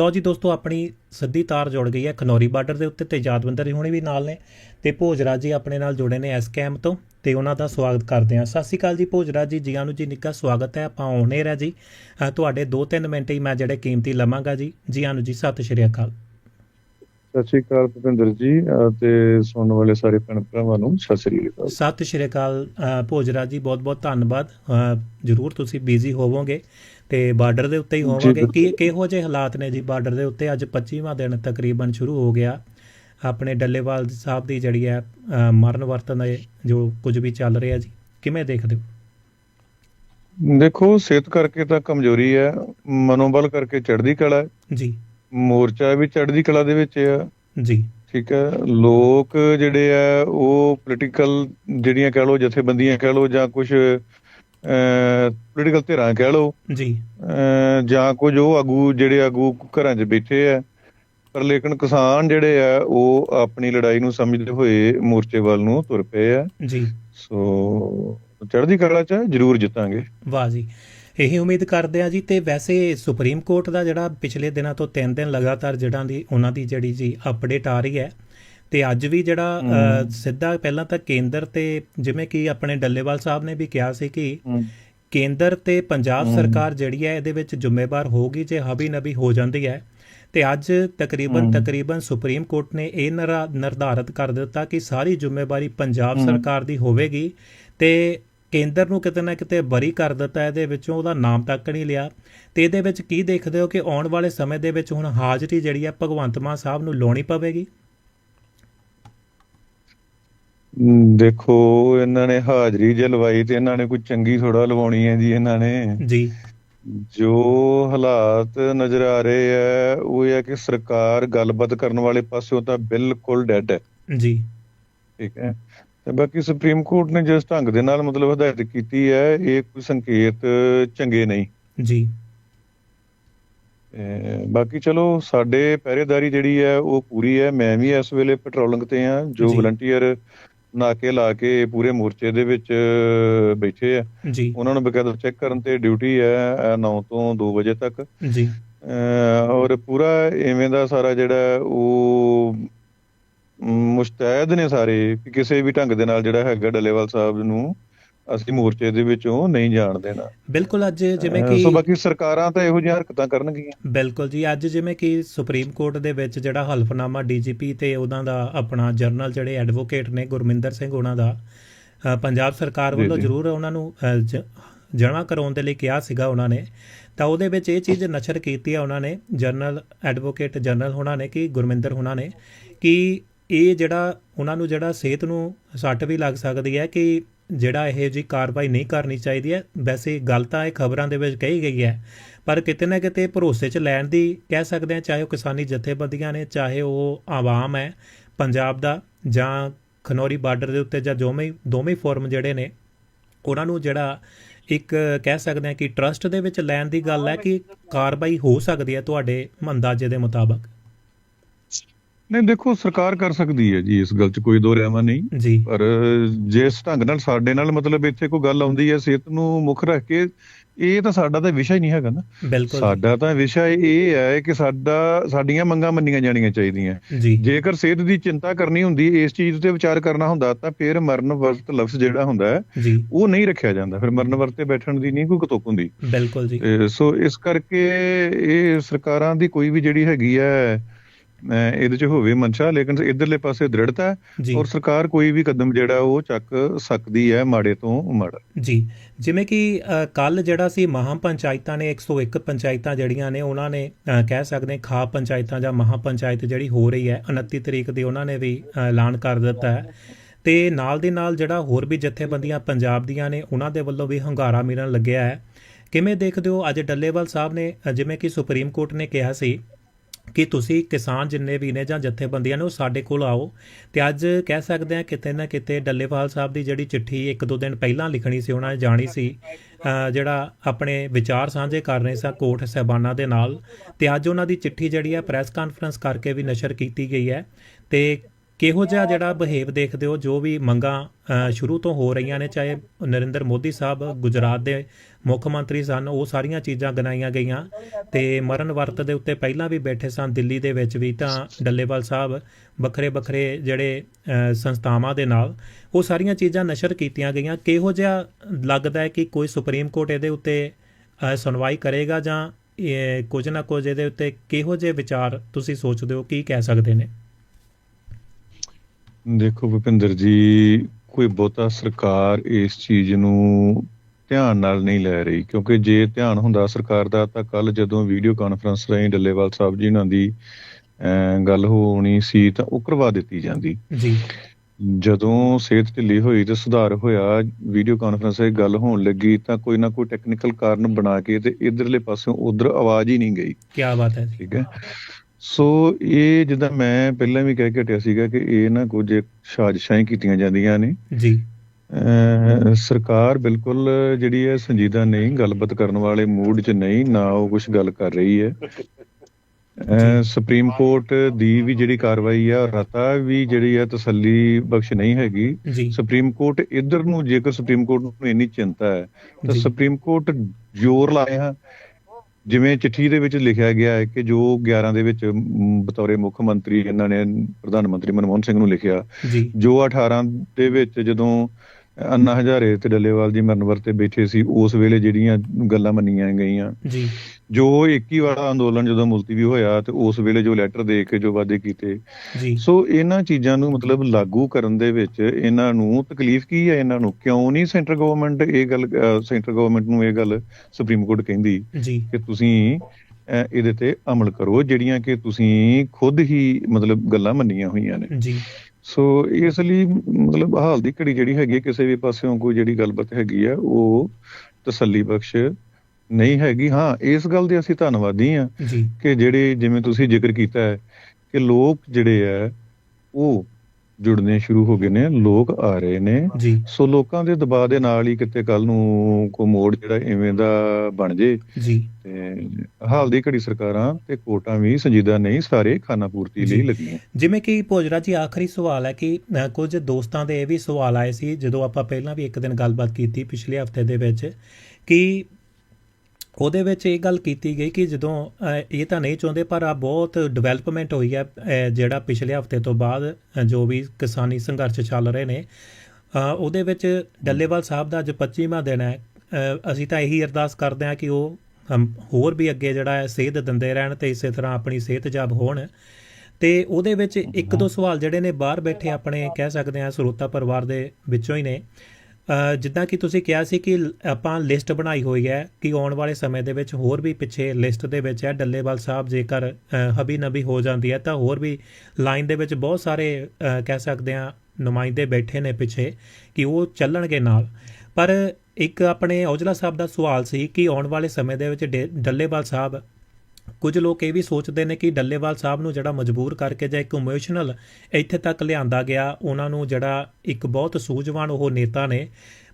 ਲੋ ਜੀ ਦੋਸਤੋ, ਆਪਣੀ ਸਿੱਧੀ ਤਾਰ ਜੁੜ ਗਈ ਹੈ ਖਨੌਰੀ ਬਾਰਡਰ ਦੇ ਉੱਤੇ ਤੇ ਯਾਦਵਿੰਦਰ ਜੀ ਹੁਣੇ ਵੀ ਨਾਲ ਨੇ ਤੇ ਭੋਜਰਾਜ ਜੀ ਆਪਣੇ ਨਾਲ ਜੁੜੇ ਨੇ ਐਸ ਕੈਂਪ ਤੋਂ ਤੇ ਉਹਨਾਂ ਦਾ ਸਵਾਗਤ ਕਰਦੇ ਹਾਂ। ਸਤਿ ਸ਼੍ਰੀ ਅਕਾਲ ਜੀ ਭੋਜਰਾਜ ਜੀ, ਜੀਆਂ ਨੂੰ ਜੀ ਨਿੱਕਾ ਸਵਾਗਤ ਹੈ। ਆਪਾਂ ਆਉਣੇ ਰਹਿ ਜੀ। ਤੁਹਾਡੇ 2-3 ਮਿੰਟ ਹੀ ਮੈਂ ਜਿਹੜੇ ਕੀਮਤੀ ਲਵਾਂਗਾ ਜੀ। ਜੀਆਂ ਨੂੰ ਜੀ, ਸਤਿ ਸ਼੍ਰੀ ਅਕਾਲ। ਸਤਿ ਸ਼੍ਰੀ ਅਕਾਲ ਭੁਪਿੰਦਰ ਜੀ ਤੇ ਸੁਣਨ ਵਾਲੇ ਸਾਰੇ ਭੈਣ ਭਰਾਵਾਂ ਨੂੰ ਸਤਿ ਸ਼੍ਰੀ ਅਕਾਲ। ਸਤਿ ਸ਼੍ਰੀ ਅਕਾਲ ਅ, ਭੋਜਰਾਜ ਜੀ ਬਹੁਤ-ਬਹੁਤ ਧੰਨਵਾਦ। ਅ, ਜ਼ਰੂਰ ਤੁਸੀਂ ਬਿਜ਼ੀ ਹੋਵੋਗੇ ਤੇ ਬਾਰਡਰ ਦੇ ਉੱਤੇ ਹੀ ਹੋਵੋਗੇ। ਕੀ ਕਿਹੋ ਜਿਹੇ ਹਾਲਾਤ ਨੇ ਜੀ ਬਾਰਡਰ ਦੇ ਉੱਤੇ? ਅੱਜ 25ਵਾਂ ਦਿਨ ਤਕਰੀਬਨ ਸ਼ੁਰੂ ਹੋ ਗਿਆ। ਆਪਣੇ ਡੱਲੇਵਾਲ ਸਾਹਿਬ ਦੀ ਜਿਹੜੀ ਹੈ ਮਰਨ ਵਰਤਨ ਦੇ ਜੋ ਕੁਝ ਵੀ ਚੱਲ ਰਿਹਾ ਜੀ ਕਿਵੇਂ ਦੇਖਦੇ ਹੋ? ਦੇਖੋ ਸਿਹਤ ਕਰਕੇ ਤਾਂ ਕਮਜ਼ੋਰੀ ਹੈ ਮਨੋਬਲ ਕਰਕੇ ਚੜ੍ਹਦੀ ਕਲਾ ਹੈ। ਜੀ। ਮੋਰਚਾ ਵੀ ਚੜ੍ਹਦੀ ਕਲਾ ਦੇ ਵਿੱਚ ਆ। ਜੀ। ਠੀਕ ਹੈ ਲੋਕ ਜਿਹੜੇ ਆ ਉਹ ਪੋਲੀਟੀਕਲ ਜਿਹੜੀਆਂ ਕਹਿ ਲਓ ਜਥੇਬੰਦੀਆਂ ਕਹਿ ਲਓ ਜਾਂ ਕੁਝ ਪੋਲੀਟੀਕਲ ਧਿਰਾਂ ਕਹਿ ਲਓ ਜੀ। ਜਾਂ ਕੁਝ ਉਹ ਆਗੂ ਜਿਹੜੇ ਆਗੂ ਘਰਾਂ 'ਚ ਬੈਠੇ ਆ ਪਰ ਲੇਕਿਨ ਕਿਸਾਨ ਜਿਹੜੇ ਆ ਉਹ ਆਪਣੀ ਲੜਾਈ ਨੂੰ ਸਮਝਦੇ ਹੋਏ ਮੋਰਚੇ ਵੱਲ ਨੂੰ ਤੁਰ ਪਏ ਆ। ਜੀ। ਸੋ ਚੜ੍ਹਦੀ ਕਲਾ 'ਚ ਆ, ਜ਼ਰੂਰ ਜਿੱਤਾਂਗੇ। ਵਾਹ ਜੀ। ਇਹੀ ਉਮੀਦ ਕਰਦੇ ਆ ਜੀ ਤੇ ਵੈਸੇ ਸੁਪਰੀਮ ਕੋਰਟ ਦਾ ਜਿਹੜਾ ਪਿਛਲੇ ਦਿਨਾਂ ਤੋਂ 3 ਦਿਨ ਲਗਾਤਾਰ ਜਿਹੜਾ ਦੀ ਉਹਨਾਂ ਦੀ ਜਿਹੜੀ ਜੀ ਅਪਡੇਟ ਆ ਰਹੀ ਹੈ ਤੇ ਅੱਜ ਵੀ ਜਿਹੜਾ। ਸਿੱਧਾ ਪਹਿਲਾਂ ਤਾਂ ਕੇਂਦਰ ਤੇ ਜਿਵੇਂ ਕਿ ਆਪਣੇ ਡੱਲੇਵਾਲ ਸਾਹਿਬ ਨੇ ਵੀ ਕਿਹਾ ਸੀ ਕਿ ਕੇਂਦਰ ਤੇ ਪੰਜਾਬ। ਸਰਕਾਰ ਜਿਹੜੀ ਹੈ ਇਹਦੇ ਵਿੱਚ ਜ਼ਿੰਮੇਵਾਰ ਹੋਗੀ ਜੇ ਹਬੀ ਨਬੀ ਹੋ ਜਾਂਦੀ ਹੈ ਤੇ ਅੱਜ ਤਕਰੀਬਨ। ਤਕਰੀਬਨ ਸੁਪਰੀਮ ਕੋਰਟ ਨੇ ਇਹ ਨਿਰਾ- ਨਿਰਧਾਰਤ ਕਰ ਦਿੱਤਾ ਕਿ ਸਾਰੀ ਜ਼ਿੰਮੇਵਾਰੀ ਪੰਜਾਬ। ਸਰਕਾਰ ਦੀ ਹੋਵੇਗੀ ਤੇ ਕੇਂਦਰ ਨੂੰ ਕਿਤੇ ਨਾ ਕਿਤੇ ਬਰੀ ਕਰ ਦਿੱਤਾ ਇਹਦੇ ਵਿੱਚੋਂ ਉਹਦਾ ਨਾਮ ਤੱਕ ਨਹੀਂ ਲਿਆ। ਤੇ ਇਹਦੇ ਵਿੱਚ ਕੀ ਦੇਖਦੇ ਹੋ ਕਿ ਆਉਣ ਵਾਲੇ ਸਮੇਂ ਦੇ ਵਿੱਚ ਹੁਣ ਹਾਜ਼ਰੀ ਜਿਹੜੀ ਹੈ ਭਗਵੰਤ ਮਾਨ ਸਾਹਿਬ ਨੂੰ ਲਾਉਣੀ ਪਵੇਗੀ? ਦੇਖੋ ਇਹਨਾਂ ਨੇ ਹਾਜ਼ਰੀ ਜੇ ਲਵਾਈ ਤੇ ਇਹਨਾਂ ਨੇ ਕੋਈ ਚੰਗੀ ਥੋੜਾ ਲਵਾਉਣੀ ਹੈ ਜੀ ਇਹਨਾਂ ਨੇ। ਜੀ। ਜੋ ਹਾਲਾਤ ਨਜ਼ਰ ਆ ਰਹੇ ਆ ਉਹ ਇਹ ਕਿ ਸਰਕਾਰ ਗੱਲਬਾਤ ਕਰਨ ਵਾਲੇ ਪਾਸਿਓਂ ਤਾਂ ਬਿਲਕੁਲ ਡੈਡ ਹੈ। ਜੀ। ਠੀਕ ਹੈ। ਤੇ ਬਾਕੀ ਸੁਪਰੀਮ ਕੋਰਟ ਨੇ ਜਿਸ ਢੰਗ ਦੇ ਨਾਲ ਮਤਲਬ ਹਦਾਇਤ ਕੀਤੀ ਹੈ ਇਹ ਕੋਈ ਸੰਕੇਤ ਚੰਗੇ ਨਹੀਂ। ਜੀ। ਬਾਕੀ ਚਲੋ ਸਾਡੇ ਪਹਿਰੇਦਾਰੀ ਜਿਹੜੀ ਹੈ ਉਹ ਪੂਰੀ ਹੈ। ਮੈਂ ਵੀ ਇਸ ਵੇਲੇ ਪੈਟਰੋਲਿੰਗ ਤੇ ਆ ਜੋ। ਵਲੰਟੀਅਰ ਨਾਕੇ ਲਾ ਕੇ ਪੂਰੇ ਮੋਰਚੇ ਦੇ ਵਿੱਚ ਬੈਠੇ ਆ। ਉਹਨਾਂ ਨੂੰ ਬਕਾਇਦਾ ਚੈੱਕ ਕਰਨ ਤੇ ਡਿਊਟੀ ਹੈ 9 ਤੋਂ 2 ਵਜੇ ਤੱਕ। ਜੀ। ਔਰ ਪੂਰਾ ਐਵੇਂ ਦਾ ਸਾਰਾ ਜਿਹੜਾ ਉਹ ਮੁਸ਼ਤੈਦ ਨੇ ਸਾਰੇ ਕਿ ਕਿਸੇ ਵੀ ਢੰਗ ਦੇ ਨਾਲ ਜਿਹੜਾ ਹੈਗਾ ਡੱਲੇਵਾਲ ਸਾਹਿਬ ਨੂੰ ਅਸੀਂ ਮੋਰਚੇ ਦੇ ਵਿੱਚੋਂ ਨਹੀਂ ਜਾਣ ਦੇਣਾ। ਬਿਲਕੁਲ ਅੱਜ ਜਿਵੇਂ ਕਿ ਸੋ ਬਾਕੀ ਸਰਕਾਰਾਂ ਤਾਂ ਇਹੋ ਜਿਹੀਆਂ ਹਰਕਤਾਂ ਕਰਨਗੀਆਂ। ਬਿਲਕੁਲ ਜੀ ਅੱਜ ਜਿਵੇਂ ਕਿ ਸੁਪਰੀਮ ਕੋਰਟ ਦੇ ਵਿੱਚ ਜਿਹੜਾ ਹਲਫਨਾਮਾ ਡੀਜੀਪੀ ਤੇ ਉਹਨਾਂ ਦਾ ਆਪਣਾ ਜਰਨਲ ਜਿਹੜੇ ਐਡਵੋਕੇਟ ਨੇ ਗੁਰਮਿੰਦਰ ਸਿੰਘ ਉਹਨਾਂ ਦਾ ਪੰਜਾਬ ਸਰਕਾਰ ਵੱਲੋਂ। ਜ਼ਰੂਰ ਉਹਨਾਂ ਨੂੰ ਜਮ੍ਹਾਂ ਕਰਾਉਣ ਦੇ ਲਈ ਕਿਹਾ ਸੀਗਾ ਉਹਨਾਂ ਨੇ। ਤਾਂ ਉਹਦੇ ਵਿੱਚ ਇਹ ਚੀਜ਼ ਨਸ਼ਰ ਕੀਤੀ ਹੈ ਉਹਨਾਂ ਨੇ ਜਰਨਲ ਐਡਵੋਕੇਟ ਜਰਨਲ ਉਹਨਾਂ ਨੇ ਕਿ ਗੁਰਮਿੰਦਰ ਉਹਨਾਂ ਨੇ ਕਿ ਇਹ ਜਿਹੜਾ ਉਹਨਾਂ ਨੂੰ ਜਿਹੜਾ ਸਿਹਤ ਨੂੰ ਸੱਟ ਵੀ ਲੱਗ ਸਕਦੀ ਹੈ ਕਿ ਜਿਹੜਾ ਇਹ ਜੀ ਕਾਰਵਾਈ ਨਹੀਂ ਕਰਨੀ ਚਾਹੀਦੀ ਹੈ ਵੈਸੇ ਗੱਲ ਤਾਂ ਇਹ ਖਬਰਾਂ ਦੇ ਵਿੱਚ ਕਹੀ ਗਈ ਹੈ। ਪਰ ਕਿਤੇ ਨਾ ਕਿਤੇ ਭਰੋਸੇ 'ਚ ਲੈਣ ਦੀ ਕਹਿ ਸਕਦੇ ਹਾਂ ਚਾਹੇ ਉਹ ਕਿਸਾਨੀ ਜਥੇਬੰਦੀਆਂ ਨੇ ਚਾਹੇ ਉਹ ਆਵਾਮ ਹੈ ਪੰਜਾਬ ਦਾ ਜਾਂ ਖਨੌਰੀ ਬਾਰਡਰ ਦੇ ਉੱਤੇ ਜਾਂ ਦੋਵੇਂ ਦੋਵੇਂ ਫੋਰਮ ਜਿਹੜੇ ਨੇ ਉਹਨਾਂ ਨੂੰ ਜਿਹੜਾ ਇੱਕ ਕਹਿ ਸਕਦੇ ਹਾਂ ਕਿ ਟਰਸਟ ਦੇ ਵਿੱਚ ਲੈਣ ਦੀ ਗੱਲ ਹੈ ਕਿ ਕਾਰਵਾਈ ਹੋ ਸਕਦੀ ਹੈ ਤੁਹਾਡੇ ਅੰਦਾਜ਼ੇ ਦੇ ਮੁਤਾਬਕ। ਨਹੀਂ ਦੇਖੋ ਸਰਕਾਰ ਕਰ ਸਕਦੀ ਹੈ ਜੀ ਇਸ ਗੱਲ 'ਚ ਕੋਈ ਦੋ ਰਹਿਮਾ ਨਹੀਂ। ਜੀ। ਪਰ ਜਿਸ ਢੰਗ ਨਾਲ ਸਾਡੇ ਨਾਲ ਮਤਲਬ ਇੱਥੇ ਕੋਈ ਗੱਲ ਆਉਂਦੀ ਹੈ ਸਿਹਤ ਨੂੰ ਮੁੱਖ ਰੱਖ ਕੇ ਇਹ ਤਾਂ ਸਾਡਾ ਤਾਂ ਵਿਸ਼ਾ ਹੀ ਨਹੀਂ ਹੈਗਾ ਨਾ। ਸਾਡਾ ਤਾਂ ਵਿਸ਼ਾ ਇਹ ਹੈ ਕਿ ਸਾਡਾ ਸਾਡੀਆਂ ਮੰਗਾਂ ਮੰਨੀਆਂ ਜਾਣੀਆਂ ਚਾਹੀਦੀਆਂ। ਜੇਕਰ ਸਿਹਤ ਦੀ ਚਿੰਤਾ ਕਰਨੀ ਹੁੰਦੀ ਇਸ ਚੀਜ਼ ਤੇ ਵਿਚਾਰ ਕਰਨਾ ਹੁੰਦਾ ਤਾਂ ਫਿਰ ਮਰਨ ਵਰਤ ਲਫ਼ਜ਼ ਜਿਹੜਾ ਹੁੰਦਾ ਹੈ ਉਹ ਨਹੀਂ ਰੱਖਿਆ ਜਾਂਦਾ। ਫਿਰ ਮਰਨ ਵਰਤ ਤੇ ਬੈਠਣ ਦੀ ਨਹੀਂ ਕੋਈ ਕਤੁਕ ਹੁੰਦੀ। ਬਿਲਕੁਲ ਜੀ। ਸੋ ਇਸ ਕਰਕੇ ਇਹ ਸਰਕਾਰਾਂ ਦੀ ਕੋਈ ਵੀ ਜਿਹੜੀ ਹੈਗੀ ਹੈ ਇਹਦੇ ਚ ਹੋਵੇ ਮਨਸ਼ਾ ਲੇਕਿਨ ਇਧਰਲੇ ਪਾਸੇ ਦ੍ਰਿੜਤਾ ਹੈ ਔਰ ਸਰਕਾਰ ਕੋਈ ਵੀ ਕਦਮ ਜਿਹੜਾ ਉਹ ਚੱਕ ਸਕਦੀ ਹੈ ਮਾੜੇ ਤੋਂ ਮਾੜਾ। ਜੀ ਜਿਵੇਂ ਕਿ ਕੱਲ ਜਿਹੜਾ ਸੀ ਮਹਾ ਪੰਚਾਇਤਾਂ ਨੇ 101 ਪੰਚਾਇਤਾਂ ਜਿਹੜੀਆਂ ਨੇ ਉਹਨਾਂ ਨੇ ਕਹਿ ਸਕਦੇ ਖਾਪ ਪੰਚਾਇਤਾਂ ਜਾਂ ਮਹਾ ਪੰਚਾਇਤ ਜਿਹੜੀ ਹੋ ਰਹੀ ਹੈ 29 ਤਰੀਕ ਦੀ ਉਹਨਾਂ ਨੇ ਵੀ ਐਲਾਨ ਕਰ ਦਿੱਤਾ ਹੈ। ਤੇ ਨਾਲ ਦੀ ਨਾਲ ਜਿਹੜਾ ਹੋਰ ਵੀ ਜਥੇਬੰਦੀਆਂ ਪੰਜਾਬ ਦੀਆਂ ਨੇ ਉਹਨਾਂ ਦੇ ਵੱਲੋਂ ਵੀ ਹੰਗਾਰਾ ਮਿਲਣ ਲੱਗਿਆ ਹੈ। ਕਿਵੇਂ ਦੇਖਦੇ ਹੋ? ਅੱਜ ਡੱਲੇਵਾਲ ਸਾਹਿਬ ਨੇ ਜਿਵੇਂ ਕਿ ਸੁਪਰੀਮ ਕੋਰਟ ਨੇ ਕਿਹਾ ਸੀ ਕਿ ਤੁਸੀਂ ਕਿਸਾਨ ਜਿੰਨੇ ਵੀ ਨੇ ਜਾਂ ਜਥੇਬੰਦੀਆਂ ਨੇ ਉਹ ਸਾਡੇ ਕੋਲ ਆਓ। ਤੇ ਅੱਜ ਕਹਿ ਸਕਦੇ ਹਾਂ ਕਿਤੇ ਨਾ ਕਿਤੇ ਡੱਲੇਵਾਲ ਸਾਹਿਬ ਦੀ ਜਿਹੜੀ ਚਿੱਠੀ ਇੱਕ ਦੋ ਦਿਨ ਪਹਿਲਾਂ ਲਿਖਣੀ ਸੀ, ਉਹਨਾਂ ਨੇ ਜਾਣੀ ਸੀ। ਜਿਹੜਾ ਆਪਣੇ ਵਿਚਾਰ ਸਾਂਝੇ ਕਰ ਰਹੇ ਸਨ ਕੋਠ ਸਹਿਬਾਨਾਂ ਦੇ ਨਾਲ। ਤੇ ਅੱਜ ਉਹਨਾਂ ਦੀ ਚਿੱਠੀ ਜਿਹੜੀ ਹੈ ਪ੍ਰੈਸ ਕਾਨਫਰੰਸ ਕਰਕੇ ਵੀ ਨਸ਼ਰ ਕੀਤੀ ਗਈ ਹੈ। ਤੇ ਕਿਹੋ ਜਿਹਾ ਜਿਹੜਾ ਬਿਹੇਵ ਦੇਖਦੇ ਹੋ, ਜੋ ਵੀ ਮੰਗਾਂ ਸ਼ੁਰੂ ਤੋਂ ਹੋ ਰਹੀਆਂ ਨੇ, ਚਾਹੇ ਨਰਿੰਦਰ ਮੋਦੀ ਸਾਹਿਬ ਗੁਜਰਾਤ ਦੇ ਮੁੱਖ ਮੰਤਰੀ ਸਨ, ਉਹ ਸਾਰੀਆਂ ਚੀਜ਼ਾਂ ਗਨਾਈਆਂ ਗਈਆਂ ਤੇ ਮਰਨ ਵਰਤ ਦੇ ਉੱਤੇ ਪਹਿਲਾਂ ਵੀ ਬੈਠੇ ਸਨ ਦਿੱਲੀ ਦੇ ਵਿੱਚ ਵੀ, ਤਾਂ ਡੱਲੇਵਾਲ ਸਾਹਿਬ ਵੱਖਰੇ ਵੱਖਰੇ ਜਿਹੜੇ ਸੰਸਥਾਵਾਂ ਦੇ ਨਾਲ, ਉਹ ਸਾਰੀਆਂ ਚੀਜ਼ਾਂ ਨਸ਼ਰ ਕੀਤੀਆਂ ਗਈਆਂ। ਕਿਹੋ ਜਿਹਾ ਲੱਗਦਾ ਹੈ ਕਿ ਕੋਈ ਸੁਪਰੀਮ ਕੋਰਟ ਇਹਦੇ ਉੱਤੇ ਸੁਣਵਾਈ ਕਰੇਗਾ ਜਾਂ ਕੁਝ ਨਾ ਕੁਝ ਇਹਦੇ ਉੱਤੇ ਕਿਹੋ ਜਿਹੇ ਵਿਚਾਰ ਤੁਸੀਂ ਸੋਚਦੇ ਹੋ, ਕੀ ਕਹਿ ਸਕਦੇ ਨੇ? ਦੇਖੋ ਭੁਪਿੰਦਰ ਜੀ ਕੋਈ ਬਹੁਤਾ ਸਰਕਾਰ ਇਸ ਚੀਜ਼ ਨੂੰ ਧਿਆਨ ਨਾਲ ਨਹੀਂ ਲੈ ਰਹੀ ਕਿਉਂਕਿ ਜੇ ਧਿਆਨ ਹੁੰਦਾ ਸਰਕਾਰ ਦਾ ਤਾਂ ਕੱਲ ਜਦੋਂ ਵੀਡੀਓ ਕਾਨਫਰੰਸ ਰਾਹੀਂ ਡੱਲੇਵਾਲ ਸਾਹਿਬ ਜੀ ਨਾਲ ਦੀ ਗੱਲ ਹੋਣੀ ਸੀ ਤਾਂ ਉਹ ਕਰਵਾ ਦਿੱਤੀ ਜਾਂਦੀ। ਜੀ। ਜਦੋਂ ਸਿਹਤ ਢਿੱਲੀ ਹੋਈ ਤੇ ਸੁਧਾਰ ਹੋਇਆ ਵੀਡੀਓ ਕਾਨਫਰੰਸ 'ਤੇ ਗੱਲ ਹੋਣ ਲੱਗੀ ਤਾਂ ਕੋਈ ਨਾ ਕੋਈ ਟੈਕਨੀਕਲ ਕਾਰਨ ਬਣਾ ਕੇ ਤੇ ਇਧਰਲੇ ਪਾਸਿਓਂ ਉਧਰ ਆਵਾਜ਼ ਹੀ ਨਹੀਂ ਗਈ। ਕੀ ਬਾਤ ਹੈ ਠੀਕ ਹੈ। ਸੋ ਇਹ ਜਿੱਦਾਂ ਮੈਂ ਪਹਿਲਾਂ ਵੀ ਕਹਿ ਕੇ ਹਟਿਆ ਸੀਗਾ ਕਿ ਇਹ ਨਾ ਕੁਝ ਸਾਜ਼ਿਸ਼ਾਂ ਹੀ ਕੀਤੀਆਂ ਜਾਂਦੀਆਂ ਨੇ। ਜੀ। ਸਰਕਾਰ ਬਿਲਕੁਲ ਜਿਹੜੀ ਹੈ ਸੰਜੀਦਾ ਨਹੀਂ ਗੱਲਬਾਤ ਕਰਨ ਵਾਲੇ ਮੂਡ 'ਚ ਨਹੀਂ ਨਾ ਉਹ ਕੁਝ ਗੱਲ ਕਰ ਰਹੀ ਹੈ। ਸੁਪਰੀਮ ਕੋਰਟ ਦੀ ਵੀ ਜਿਹੜੀ ਕਾਰਵਾਈ ਆ ਰਤਾ ਵੀ ਜਿਹੜੀ ਹੈ ਤਸੱਲੀ ਬਖਸ਼ ਨਹੀਂ ਹੈਗੀ। ਸੁਪਰੀਮ ਕੋਰਟ ਇਧਰ ਨੂੰ ਜੇਕਰ ਸੁਪਰੀਮ ਕੋਰਟ ਨੂੰ ਇੰਨੀ ਚਿੰਤਾ ਹੈ ਤਾਂ। ਸੁਪਰੀਮ ਕੋਰਟ ਜ਼ੋਰ ਹਾਂ ਜਿਵੇਂ ਚਿੱਠੀ ਦੇ ਵਿੱਚ ਲਿਖਿਆ ਗਿਆ ਹੈ ਕਿ ਜੋ 11 ਦੇ ਵਿੱਚ ਬਤੌਰੇ ਮੁੱਖ ਮੰਤਰੀ ਇਹਨਾਂ ਨੇ ਪ੍ਰਧਾਨ ਮੰਤਰੀ ਮਨਮੋਹਨ ਸਿੰਘ ਨੂੰ ਲਿਖਿਆ ਜੋ। 18 ਦੇ ਵਿੱਚ ਜਦੋਂ ਅੰਨਾ ਹਜ਼ਾਰੇ ਤੇ ਡੱਲੇਵਾਲ ਜੀ ਮਰਨਵਰ ਤੇ ਬੈਠੇ ਸੀ ਉਸ ਵੇਲੇ ਜਿਹੜੀਆਂ ਗੱਲਾਂ ਮੰਨੀਆਂ ਗਈਆਂ। ਜੀ। ਜੋ 21 ਵਾਲਾ ਅੰਦੋਲਨ ਜਦੋਂ ਮੁਲਤਵੀ ਹੋਇਆ ਤੇ ਉਸ ਵੇਲੇ ਜੋ ਲੈਟਰ ਦੇ ਕੇ ਜੋ ਵਾਅਦੇ ਕੀਤੇ। ਜੀ। ਸੋ ਇਹਨਾਂ ਚੀਜ਼ਾਂ ਨੂੰ ਮਤਲਬ ਲਾਗੂ ਕਰਨ ਦੇ ਵਿੱਚ ਇਹਨਾਂ ਨੂੰ ਤਕਲੀਫ ਕੀ ਹੈ? ਇਹਨਾਂ ਨੂੰ ਕਿਉਂ ਨਹੀਂ ਸੈਂਟਰ ਗਵਰਨਮੈਂਟ ਇਹ ਗੱਲ ਸੈਂਟਰ ਗਵਰਨਮੈਂਟ ਨੂੰ ਇਹ ਗੱਲ ਸੁਪਰੀਮ ਕੋਰਟ ਕਹਿੰਦੀ ਜੀ। ਕਿ ਤੁਸੀਂ ਇਹਦੇ ਤੇ ਅਮਲ ਕਰੋ ਜਿਹੜੀਆਂ ਕਿ ਤੁਸੀਂ ਖੁਦ ਹੀ ਮਤਲਬ ਗੱਲਾਂ ਮੰਨੀਆਂ ਹੋਈਆਂ ਨੇ। ਜੀ। ਸੋ ਇਸ ਲਈ ਮਤਲਬ ਹਾਲ ਦੀ ਘੜੀ ਜਿਹੜੀ ਹੈਗੀ ਕਿਸੇ ਵੀ ਪਾਸਿਓਂ ਕੋਈ ਜਿਹੜੀ ਗੱਲਬਾਤ ਹੈਗੀ ਆ ਉਹ ਤਸੱਲੀ ਬਖਸ਼ ਨਹੀਂ ਹੈਗੀ। ਹਾਂ ਇਸ ਗੱਲ ਦੇ ਅਸੀਂ ਧੰਨਵਾਦੀ ਜੀ। ਕਿ ਜਿਹੜੇ ਜਿਵੇਂ ਤੁਸੀਂ ਜ਼ਿਕਰ ਕੀਤਾ ਹੈ ਕਿ ਲੋਕ ਜਿਹੜੇ ਆ ਉਹ ਜੁੜਨੇ ਸ਼ੁਰੂ ਹੋ ਗਏ ਨੇ ਲੋਕ ਆ ਰਹੇ ਨੇ। ਸੋ ਲੋਕਾਂ ਦੇ ਦਬਾਅ ਦੇ ਨਾਲ ਹੀ ਕਿਤੇ ਕੱਲ ਨੂੰ ਕੋ ਮੋੜ ਜਿਹੜਾ ਇਵੇਂ ਦਾ ਬਣ ਜੇ। ਜੀ। ਤੇ ਹਾਲ ਦੀ ਘੜੀ ਸਰਕਾਰਾਂ ਤੇ ਕੋਟਾਂ ਵੀ ਸੰਜੀਦਾ ਨਹੀਂ ਸਾਰੇ ਖਾਨਾ ਪੂਰਤੀ ਲਈ। ਲੱਗੀਆਂ। ਜਿਵੇਂ ਕਿ ਭੋਜਰਾ ਜੀ ਆਖਰੀ ਸਵਾਲ ਹੈ ਕਿ ਕੁਝ ਦੋਸਤਾਂ ਦੇ ਇਹ ਵੀ ਸਵਾਲ ਆਏ ਸੀ ਜਦੋਂ ਆਪਾਂ ਪਹਿਲਾਂ ਵੀ ਇੱਕ ਦਿਨ ਗੱਲਬਾਤ ਕੀਤੀ ਪਿਛਲੇ ਹਫ਼ਤੇ ਦੇ ਵਿੱਚ ਕਿ ਉਹਦੇ ਵਿੱਚ ਇਹ ਗੱਲ ਕੀਤੀ ਗਈ ਕਿ ਜਦੋਂ ਇਹ ਤਾਂ ਨਹੀਂ ਚਾਹੁੰਦੇ, ਪਰ ਆ ਬਹੁਤ ਡਿਵੈਲਪਮੈਂਟ ਹੋਈ ਹੈ ਜਿਹੜਾ ਪਿਛਲੇ ਹਫ਼ਤੇ ਤੋਂ ਬਾਅਦ ਜੋ ਵੀ ਕਿਸਾਨੀ ਸੰਘਰਸ਼ ਚੱਲ ਰਹੇ ਨੇ ਉਹਦੇ ਵਿੱਚ ਡੱਲੇਵਾਲ ਸਾਹਿਬ ਦਾ ਅੱਜ 25ਵਾਂ ਦਿਨ ਹੈ। ਅਸੀਂ ਤਾਂ ਇਹੀ ਅਰਦਾਸ ਕਰਦੇ ਹਾਂ ਕਿ ਉਹ ਹੋਰ ਵੀ ਅੱਗੇ ਜਿਹੜਾ ਹੈ, ਸੇਧ ਦਿੰਦੇ ਰਹਿਣ ਤੇ ਇਸੇ ਤਰ੍ਹਾਂ ਆਪਣੀ ਸਿਹਤਯਾਬ ਹੋਣ। ਤੇ ਉਹਦੇ ਵਿੱਚ ਇੱਕ ਦੋ ਸਵਾਲ ਜਿਹੜੇ ਨੇ, ਬਾਹਰ ਬੈਠੇ ਆਪਣੇ ਕਹਿ ਸਕਦੇ ਆ ਸਰੋਤਾ ਪਰਿਵਾਰ ਦੇ ਵਿੱਚੋਂ ਹੀ ਨੇ। ਜਿੱਦਾਂ ਕਿ ਤੁਸੀਂ ਕਿਹਾ ਸੀ ਕਿ ਆਪਾਂ ਲਿਸਟ ਬਣਾਈ ਹੋਈ ਹੈ ਕਿ ਆਉਣ ਵਾਲੇ ਸਮੇਂ ਦੇ ਵਿੱਚ ਹੋਰ ਵੀ ਪਿੱਛੇ ਲਿਸਟ ਦੇ ਵਿੱਚ ਹੈ, ਡੱਲੇਵਾਲ ਸਾਹਿਬ ਜੇਕਰ ਹਬੀ ਨਬੀ ਹੋ ਜਾਂਦੀ ਹੈ ਤਾਂ ਹੋਰ ਵੀ ਲਾਈਨ ਦੇ ਵਿੱਚ ਬਹੁਤ ਸਾਰੇ ਕਹਿ ਸਕਦੇ ਆ ਨੁਮਾਇੰਦੇ ਬੈਠੇ ਨੇ ਪਿੱਛੇ ਕਿ ਉਹ ਚੱਲਣਗੇ ਨਾਲ। ਪਰ ਇੱਕ ਆਪਣੇ ਔਜਲਾ ਸਾਹਿਬ ਦਾ ਸਵਾਲ ਸੀ ਕਿ ਆਉਣ ਵਾਲੇ ਸਮੇਂ ਦੇ ਵਿੱਚ ਡੇ- ਡੱਲੇਵਾਲ ਸਾਹਿਬ ਕੁਝ ਲੋਕ ਇਹ ਵੀ ਸੋਚਦੇ ਨੇ ਕਿ ਡੱਲੇਵਾਲ ਸਾਹਿਬ ਨੂੰ ਜਿਹੜਾ ਮਜਬੂਰ ਕਰਕੇ ਜਾਂ ਇੱਕ ਇਮੋਸ਼ਨਲ ਇੱਥੇ ਤੱਕ ਲਿਆਂਦਾ ਗਿਆ, ਉਹਨਾਂ ਨੂੰ ਜਿਹੜਾ ਇੱਕ ਬਹੁਤ ਸੂਝਵਾਨ ਉਹ ਨੇਤਾ ਨੇ।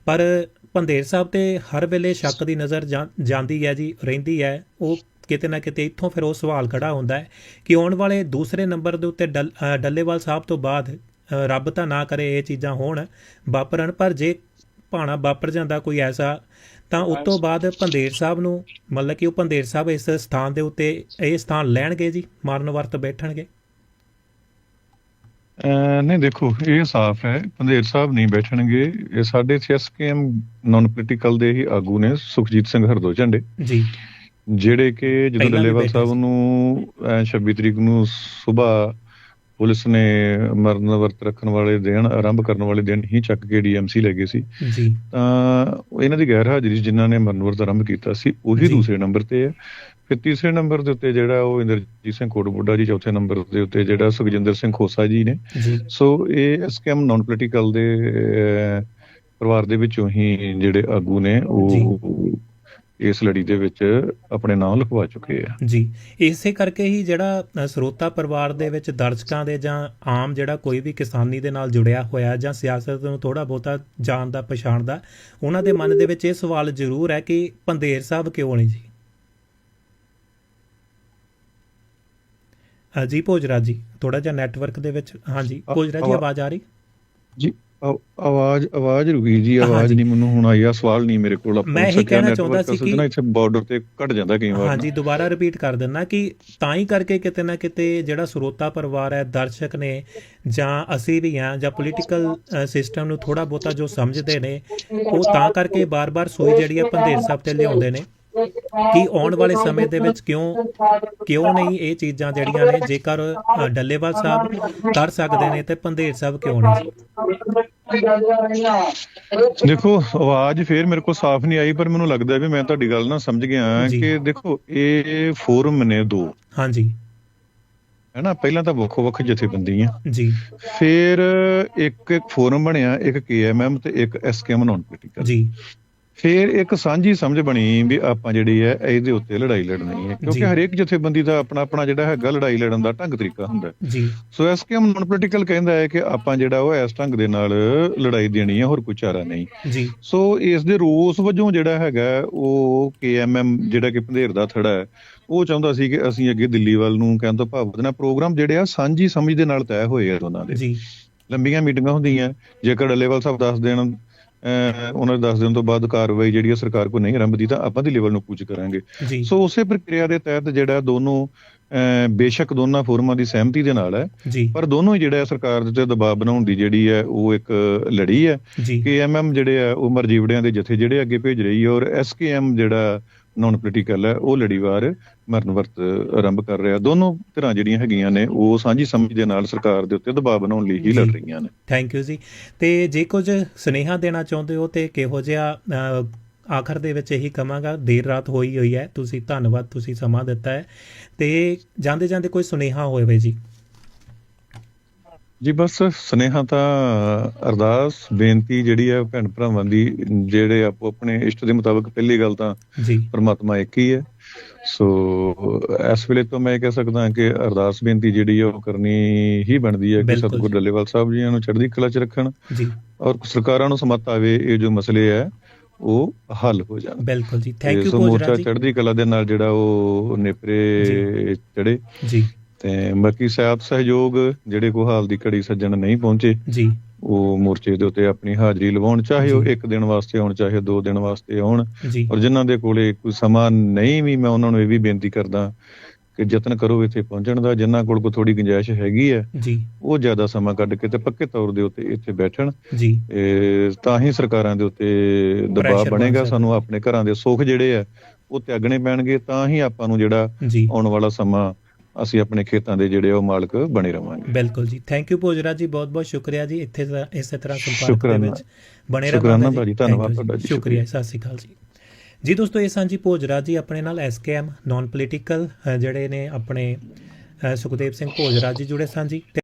ਪਰ ਭੰਦੇਰ ਸਾਹਿਬ ਤੇ ਹਰ ਵੇਲੇ ਸ਼ੱਕ ਦੀ ਨਜ਼ਰ ਜਾਂ- ਜਾਂਦੀ ਹੈ ਜੀ, ਰਹਿੰਦੀ ਹੈ। ਉਹ ਕਿਤੇ ਨਾ ਕਿਤੇ ਇੱਥੋਂ ਫਿਰ ਉਹ ਸਵਾਲ ਖੜਾ ਹੁੰਦਾ ਹੈ ਕਿ ਆਉਣ ਵਾਲੇ ਦੂਸਰੇ ਨੰਬਰ ਦੇ ਉੱਤੇ ਡੱਲ- ਡੱਲੇਵਾਲ ਸਾਹਿਬ ਤੋਂ ਬਾਅਦ ਰੱਬ ਤਾਂ ਨਾ ਕਰੇ ਇਹ ਚੀਜ਼ਾਂ ਹੋਣ, ਵਾਪਰਨ। ਪਰ ਜੇ ਭਾਣਾ ਵਾਪਰ ਜਾਂਦਾ ਕੋਈ ਐਸਾ ਤਾਂ ਉਸ ਤੋਂ ਬਾਅਦ ਭੰਦੇਰ ਸਾਹਿਬ ਨੂੰ ਮਤਲਬ ਕਿ ਉਹ ਭੰਦੇਰ ਸਾਹਿਬ ਇਸ ਸਥਾਨ ਦੇ ਉੱਤੇ ਇਹ ਸਥਾਨ ਲੈਣਗੇ ਜੀ ਮਾਰਨ ਵਰਤ ਬੈਠਣਗੇ? ਨਹੀਂ ਦੇਖੋ ਇਹ ਸਾਫ਼ ਹੈ ਪੰਧੇਰ ਸਾਹਿਬ ਨਹੀਂ ਬੈਠਣਗੇ। ਇਹ ਸਾਡੇ ਸੀਐਸਕੇਐਮ ਨਾਨ ਪੋਲੀਟੀਕਲ ਦੇ ਹੀ ਆਗੂ ਨੇ ਸੁਖਜੀਤ ਸਿੰਘ ਹਰਦੋ ਝੰਡੇ ਜੀ। ਜਿਹੜੇ ਕਿ ਜਦੋਂ ਡੱਲੇਵਾਲ ਸਾਹਿਬ। ਨੂੰ ਅਹ 26 ਤਰੀਕ ਨੂੰ ਸਵੇਰ ਪੁਲਿਸ ਨੇ ਮਰਨ ਵਰਤ ਰੱਖਣ ਵਾਲੇ ਦਿਨ ਆਰੰਭ ਕਰਨ ਵਾਲੇ ਦਿਨ ਹੀ ਚੱਕ ਕੇ ਡੀਐਮਸੀ ਲੈ ਗਏ ਸੀ। ਜੀ। ਤਾਂ ਇਹਨਾਂ ਦੀ ਗੈਰ ਹਾਜ਼ਰੀ ਜਿਨ੍ਹਾਂ ਨੇ ਮਰਨ ਵਰਤ ਆਰੰਭ ਕੀਤਾ ਸੀ ਉਹੀ। ਦੂਸਰੇ ਨੰਬਰ ਤੇ ਹੈ। ਫਿਰ ਤੀਸਰੇ ਨੰਬਰ ਦੇ ਉੱਤੇ ਜਿਹੜਾ ਉਹ ਇੰਦਰਜੀਤ ਸਿੰਘ ਕੋਟਬੁੱਡਾ ਜੀ ਚੌਥੇ ਨੰਬਰ ਦੇ ਉੱਤੇ ਜਿਹੜਾ ਸੁਖਜਿੰਦਰ ਸਿੰਘ ਖੋਸਾ ਜੀ ਨੇ। ਜੀ। ਸੋ ਇਹ ਸਕੈਮ ਨਾਨ ਪੋਲੀਟੀਕਲ ਦੇ ਪਰਿਵਾਰ ਦੇ ਵਿੱਚੋਂ ਹੀ ਜਿਹੜੇ ਆਗੂ ਨੇ ਉਹ ਇਸ ਲੜੀ ਦੇ ਵਿੱਚ ਆਪਣੇ ਨਾਮ ਲਿਖਵਾ ਚੁੱਕੇ ਆ। ਜੀ ਇਸੇ ਕਰਕੇ ਹੀ ਜਿਹੜਾ ਸਰੋਤਾ ਪਰਿਵਾਰ ਦੇ ਵਿੱਚ ਦਰਸ਼ਕਾਂ ਦੇ ਜਾਂ ਆਮ ਜਿਹੜਾ ਕੋਈ ਵੀ ਕਿਸਾਨੀ ਦੇ ਨਾਲ ਜੁੜਿਆ ਹੋਇਆ ਜਾਂ ਸਿਆਸਤ ਨੂੰ ਥੋੜਾ ਬਹੁਤਾ ਜਾਣਦਾ ਪਛਾਣਦਾ ਉਹਨਾਂ ਦੇ ਮਨ ਦੇ ਵਿੱਚ ਇਹ ਸਵਾਲ ਜ਼ਰੂਰ ਹੈ ਕਿ ਭੰਦੇਰ ਸਾਹਿਬ ਕਿਉਂ ਨਹੀਂ ਜੀ? ਜੀ ਭੋਜਰਾਜ ਜੀ ਥੋੜਾ ਜਿਹਾ ਨੈਟਵਰਕ ਦੇ ਵਿੱਚ ਹਾਂਜੀ ਭੋਜਰਾਜ ਜੀ ਆਵਾ- ਆਵਾਜ਼ ਆ ਰਹੀ? ਜੀ ਆਵਾਜ਼ ਆਵਾਜ਼ ਰੁਕੀ ਜੀ ਆਵਾਜ਼। ਨਹੀਂ ਮੈਨੂੰ ਹੁਣ ਆਈ ਆ ਸਵਾਲ ਨਹੀਂ ਮੇਰੇ ਕੋਲ ਆਪਾਂ ਮੈਂ ਇਹੀ ਕਹਿਣਾ ਚਾਹੁੰਦਾ ਸੀ ਕਿ- ਇੱਥੇ ਬਾਰਡਰ ਤੇ ਘਟ ਜਾਂਦਾ ਕਈ ਵਾਰ ਹਾਂਜੀ ਦੁਬਾਰਾ ਰਿਪੀਟ ਕਰ ਦਿੰਨਾ ਕਿ ਤਾਂ ਹੀ ਕਰਕੇ ਕਿਤੇ ਨਾ ਕਿਤੇ ਜਿਹੜਾ ਸਰੋਤਾ ਪਰਿਵਾਰ ਹੈ ਦਰਸ਼ਕ ਨੇ ਜਾਂ ਅਸੀਂ ਵੀ ਹਾਂ ਜਾਂ ਪੋਲੀਟੀਕਲ ਸਿਸਟਮ ਨੂੰ ਥੋੜਾ ਬਹੁਤਾ ਜੋ ਸਮਝਦੇ ਨੇ ਉਹ ਤਾਂ ਕਰਕੇ ਬਾਰ-ਬਾਰ ਸੂਈ ਜਿਹੜੀ ਆ ਪੰਧੇਰ ਸਾਹਿਬ ਤੇ ਲਿਆਉਂਦੇ ਨੇ ਕਿ ਆਉਣ ਵਾਲੇ ਸਮੇਂ ਦੇ ਵਿੱਚ ਕਿਉਂ ਕਿਉਂ ਨਹੀਂ ਇਹ ਚੀਜ਼ਾਂ ਜਿਹੜੀਆਂ ਨੇ ਜੇਕਰ ਡੱਲੇਵਾਲ ਸਾਹਿਬ ਕਰ ਸਕਦੇ ਨੇ ਤੇ ਪੰਧੇਰ ਸਾਹਿਬ ਕਿਉਂ ਨਹੀਂ? ਦੇਖੋ ਆਵਾਜ਼ ਫੇਰ ਮੇਰੇ ਕੋਲ ਸਾਫ਼ ਨਹੀਂ ਆਈ ਪਰ ਮੈਨੂੰ ਲੱਗਦਾ ਵੀ ਮੈਂ ਤੁਹਾਡੀ ਗੱਲ ਨਾਲ ਸਮਝ ਗਿਆ। ਕਿ ਦੇਖੋ ਇਹ ਫੋਰਮ ਨੇ ਦੋ। ਹਾਂਜੀ। ਹੈਨਾ ਪਹਿਲਾਂ ਤਾਂ ਵੱਖੋ ਵੱਖ ਜਥੇਬੰਦੀਆਂ। ਜੀ। ਫਿਰ ਇੱਕ ਇੱਕ ਫੋਰਮ ਬਣਿਆ ਇੱਕ ਕੇਐਮਐਮ ਤੇ ਇੱਕ ਐਸਕੇਐਮ ਨਾਨ ਪੋਲੀਟੀਕਲ ਜੀ। ਫਿਰ ਇੱਕ ਸਾਂਝੀ ਸਮਝ ਬਣੀ ਵੀ ਆਪਾਂ ਜਿਹੜੀ ਹੈ ਇਹਦੇ ਉੱਤੇ ਲੜਾਈ ਲੜਨੀ ਹੈ। ਕਿਉਂਕਿ ਹਰੇਕ ਜਥੇਬੰਦੀ ਦਾ ਆਪਣਾ ਆਪਣਾ ਜਿਹੜਾ ਹੈਗਾ ਲੜਾਈ ਲੜਨ ਦਾ ਢੰਗ ਤਰੀਕਾ ਹੁੰਦਾ। ਜੀ। ਸੋ ਐਸਕੇਐਮ ਨਾਨ ਪੋਲੀਟੀਕਲ ਕਹਿੰਦਾ ਹੈ ਕਿ ਆਪਾਂ ਜਿਹੜਾ ਉਹ ਇਸ ਢੰਗ ਦੇ ਨਾਲ ਲੜਾਈ ਦੇਣੀ ਹੈ ਹੋਰ ਕੋਈ ਚਾਰਾ ਨਹੀਂ। ਜੀ। ਸੋ ਇਸ ਦੇ ਰੋਸ ਵਜੋਂ ਜਿਹੜਾ ਹੈਗਾ ਉਹ ਕੇਐਮਐਮ ਜਿਹੜਾ ਕਿ ਪੰਧੇਰ ਦਾ ਥੜਾ ਹੈ ਉਹ ਚਾਹੁੰਦਾ ਸੀ ਕਿ ਅਸੀਂ ਅੱਗੇ ਦਿੱਲੀ ਵੱਲ ਨੂੰ ਕਹਿਣ ਤੋਂ ਭਾਵ ਨਾਲ ਪ੍ਰੋਗਰਾਮ ਜਿਹੜੇ ਆ ਸਾਂਝੀ ਸਮਝ ਦੇ ਨਾਲ ਤੈਅ ਹੋਏ ਆ ਦੋਨਾਂ ਦੇ। ਜੀ। ਲੰਬੀਆਂ ਮੀਟਿੰਗਾਂ ਹੁੰਦੀਆਂ ਜੇਕਰ ਡੱਲੇਵਾਲ ਸਾਹਿਬ ਦੱਸ ਦੇਣ ਉਹਨਾਂ ਦੇ ਦੱਸ ਦੇਣ ਤੋਂ ਬਾਅਦ ਕਾਰਵਾਈ ਜਿਹੜੀ ਹੈ ਸਰਕਾਰ ਕੋ ਨਹੀਂ ਆਰੰਭਦੀ ਤਾਂ ਆਪਾਂ ਦੀ ਲੈਵਲ ਨੂੰ ਪੁੱਛ ਕਰਾਂਗੇ। ਸੋ ਉਸੇ ਪ੍ਰਕਿਰਿਆ ਦੇ ਤਹਿਤ ਜਿਹੜਾ ਦੋਨੋਂ ਬੇਸ਼ੱਕ ਦੋਨਾਂ ਫੋਰਮਾਂ ਦੀ ਸਹਿਮਤੀ ਦੇ ਨਾਲ ਹੈ ਪਰ ਦੋਨੋਂ ਹੀ ਜਿਹੜਾ ਸਰਕਾਰ ਦੇ ਉੱਤੇ ਦਬਾਅ ਬਣਾਉਣ ਦੀ ਜਿਹੜੀ ਹੈ ਉਹ ਇੱਕ ਲੜੀ ਹੈ ਕਿ ਐਮਐਮ ਜਿਹੜੇ ਆ ਉਹ ਮਰਜੀਵੜਿਆਂ ਦੇ ਜਥੇ ਜਿਹੜੇ ਅੱਗੇ ਭੇਜ ਰਹੀ ਹੈ ਔਰ ਐਸਕੇਐਮ ਜਿਹੜਾ ਨਾਨ ਪੋਲੀਟੀਕਲ ਹੈ ਉਹ ਲੜੀਵਾਰ ਮਰਨ ਵਰਤ ਆਰੰਭ ਕਰ ਰਿਹਾ। ਦੋਨੋਂ ਧਿਰਾਂ ਜਿਹੜੀਆਂ ਹੈਗੀਆਂ ਨੇ ਉਹ ਸਾਂਝੀ ਸਮਝ ਦੇ ਨਾਲ ਸਰਕਾਰ ਦੇ ਉੱਤੇ ਦਬਾਅ ਬਣਾਉਣ ਲਈ ਹੀ ਲੜ। ਰਹੀਆਂ ਨੇ। ਥੈਂਕ ਯੂ ਜੀ। ਤੇ ਜੇ ਕੁਝ ਸੁਨੇਹਾ ਦੇਣਾ ਚਾਹੁੰਦੇ ਹੋ ਤੇ ਕਿਹੋ ਜਿਹਾ ਆਖਰ ਦੇ ਵਿੱਚ ਇਹੀ ਕਵਾਂਗਾ ਦੇਰ ਰਾਤ ਹੋਈ ਹੋਈ ਹੈ ਤੁਸੀਂ ਧੰਨਵਾਦ ਤੁਸੀਂ ਸਮਾਂ ਦਿੱਤਾ ਹੈ। ਤੇ ਜਾਂਦੇ ਜਾਂਦੇ ਕੋਈ ਸੁਨੇਹਾ ਹੋਵੇ ਜੀ। ਜੀ ਬਸ ਸੁਨੇਹਾ ਤਾਂ ਅਰਦਾਸ ਬੇਨਤੀ ਜਿਹੜੀ ਹੈ ਭੈਣ ਭਰਾਵਾਂ ਦੀ ਜਿਹੜੇ ਆਪੋ ਆਪਣੇ ਇਸ਼ਟ ਦੇ ਮੁਤਾਬਕ ਪਹਿਲੀ ਗੱਲ ਤਾਂ ਜੀ। ਪਰਮਾਤਮਾ ਇੱਕ ਹੀ ਹੈ। ਸੋ ਇਸ ਵੇਲੇ ਤੋਂ ਮੈਂ ਇਹ ਕਹਿ ਸਕਦਾ ਹਾਂ ਕਿ ਅਰਦਾਸ ਬੇਨਤੀ ਜਿਹੜੀ ਹੈ ਉਹ ਕਰਨੀ ਹੀ ਬਣਦੀ ਹੈ ਕਿ ਸਤਿਗੁਰ। ਡੱਲੇਵਾਲ ਸਾਹਿਬ ਜੀ ਨੂੰ ਚੜ੍ਹਦੀ ਕਲਾ 'ਚ ਰੱਖਣ ਜੀ। ਔਰ ਸਰਕਾਰਾਂ ਨੂੰ ਸਮਤ ਆਵੇ ਇਹ ਜੋ ਮਸਲੇ ਹੈ ਉਹ ਹੱਲ ਹੋ ਜਾਣ। ਬਿਲਕੁਲ ਜੀ। ਥੈਂਕ ਯੂ ਸੋ ਮੋਰਚਾ ਭੋਜਰਾ ਜੀ। ਚੜ੍ਹਦੀ ਕਲਾ ਦੇ ਨਾਲ ਜਿਹੜਾ ਉਹ ਨੇਪਰੇ ਚੜੇ ਜੀ। ਤੇ ਬਾਕੀ ਸਾਥ ਸਹਿਯੋਗ ਜਿਹੜੇ ਕੋ ਹਾਲ ਦੀ ਘੜੀ ਸੱਜਣ ਨਹੀਂ ਪਹੁੰਚੇ ਜੀ। ਉਹ ਮੋਰਚੇ ਦੇ ਉੱਤੇ ਆਪਣੀ ਹਾਜ਼ਰੀ ਲਵਾਉਣ ਚਾਹੇ ਉਹ। ਇੱਕ ਦਿਨ ਵਾਸਤੇ ਆਉਣ ਚਾਹੇ ਦੋ ਦਿਨ ਵਾਸਤੇ ਆਉਣ। ਔਰ ਜਿਨ੍ਹਾਂ ਦੇ ਕੋਲੇ ਕੋਈ ਸਮਾਂ ਨਹੀਂ ਵੀ ਮੈਂ ਉਹਨਾਂ ਨੂੰ ਇਹ ਵੀ ਬੇਨਤੀ ਕਰਦਾ ਕਿ ਯਤਨ ਕਰੋ ਇੱਥੇ ਪਹੁੰਚਣ ਦਾ। ਜਿਨ੍ਹਾਂ ਕੋਲ ਕੋ ਥੋੜੀ ਗੁੰਜਾਇਸ਼ ਹੈਗੀ ਹੈ ਜੀ। ਉਹ ਜ਼ਿਆਦਾ ਸਮਾਂ ਕੱਢ ਕੇ ਤੇ ਪੱਕੇ ਤੌਰ ਦੇ ਉੱਤੇ ਇੱਥੇ ਬੈਠਣ। ਜੀ। ਤਾਂ ਹੀ ਸਰਕਾਰਾਂ ਦੇ ਉੱਤੇ ਦਬਾਅ ਬਣੇਗਾ। ਸਾਨੂੰ ਆਪਣੇ ਘਰਾਂ ਦੇ ਸੁੱਖ ਜਿਹੜੇ ਆ ਉਹ ਤਿਆਗਣੇ ਪੈਣਗੇ। ਤਾਂ ਹੀ ਆਪਾਂ ਨੂੰ ਜਿਹੜਾ ਆਉਣ ਵਾਲਾ ਸਮਾਂ ਅਸੀਂ ਆਪਣੇ ਖੇਤਾਂ ਦੇ ਜਿਹੜੇ ਉਹ ਮਾਲਕ ਬਣੇ ਰਵਾਂਗੇ। ਬਿਲਕੁਲ ਜੀ। ਥੈਂਕ ਯੂ ਭੋਜਰਾ ਜੀ ਬਹੁਤ ਬਹੁਤ ਸ਼ੁਕਰੀਆ ਜੀ। ਇੱਥੇ ਇਸੇ ਤਰ੍ਹਾਂ ਸੰਪਰਕ ਦੇ ਸ਼ੁਕਰਾਨਾ। ਵਿੱਚ ਬਣੇ ਸ਼ੁਕਰਾਨਾ ਰਹਾਂਗੇ ਭਾਜੀ, ਧੰਨਵਾਦ ਤੁਹਾਡਾ ਜੀ, ਸ਼ੁਕਰੀਆ ਸਤਿ ਸ਼੍ਰੀ ਅਕਾਲ ਜੀ। ਜੀ ਦੋਸਤੋ ਇਹ ਸਾਂਝੀ ਭੋਜਰਾ ਜੀ ਆਪਣੇ ਨਾਲ ਐਸਕੇਐਮ ਨਾਨ ਪੋਲੀਟੀਕਲ ਜਿਹੜੇ ਨੇ ਆਪਣੇ ਸੁਖਦੇਵ ਸਿੰਘ ਭੋਜਰਾ ਜੀ ਜੁੜੇ ਸਾਂ ਜੀ ਤੇ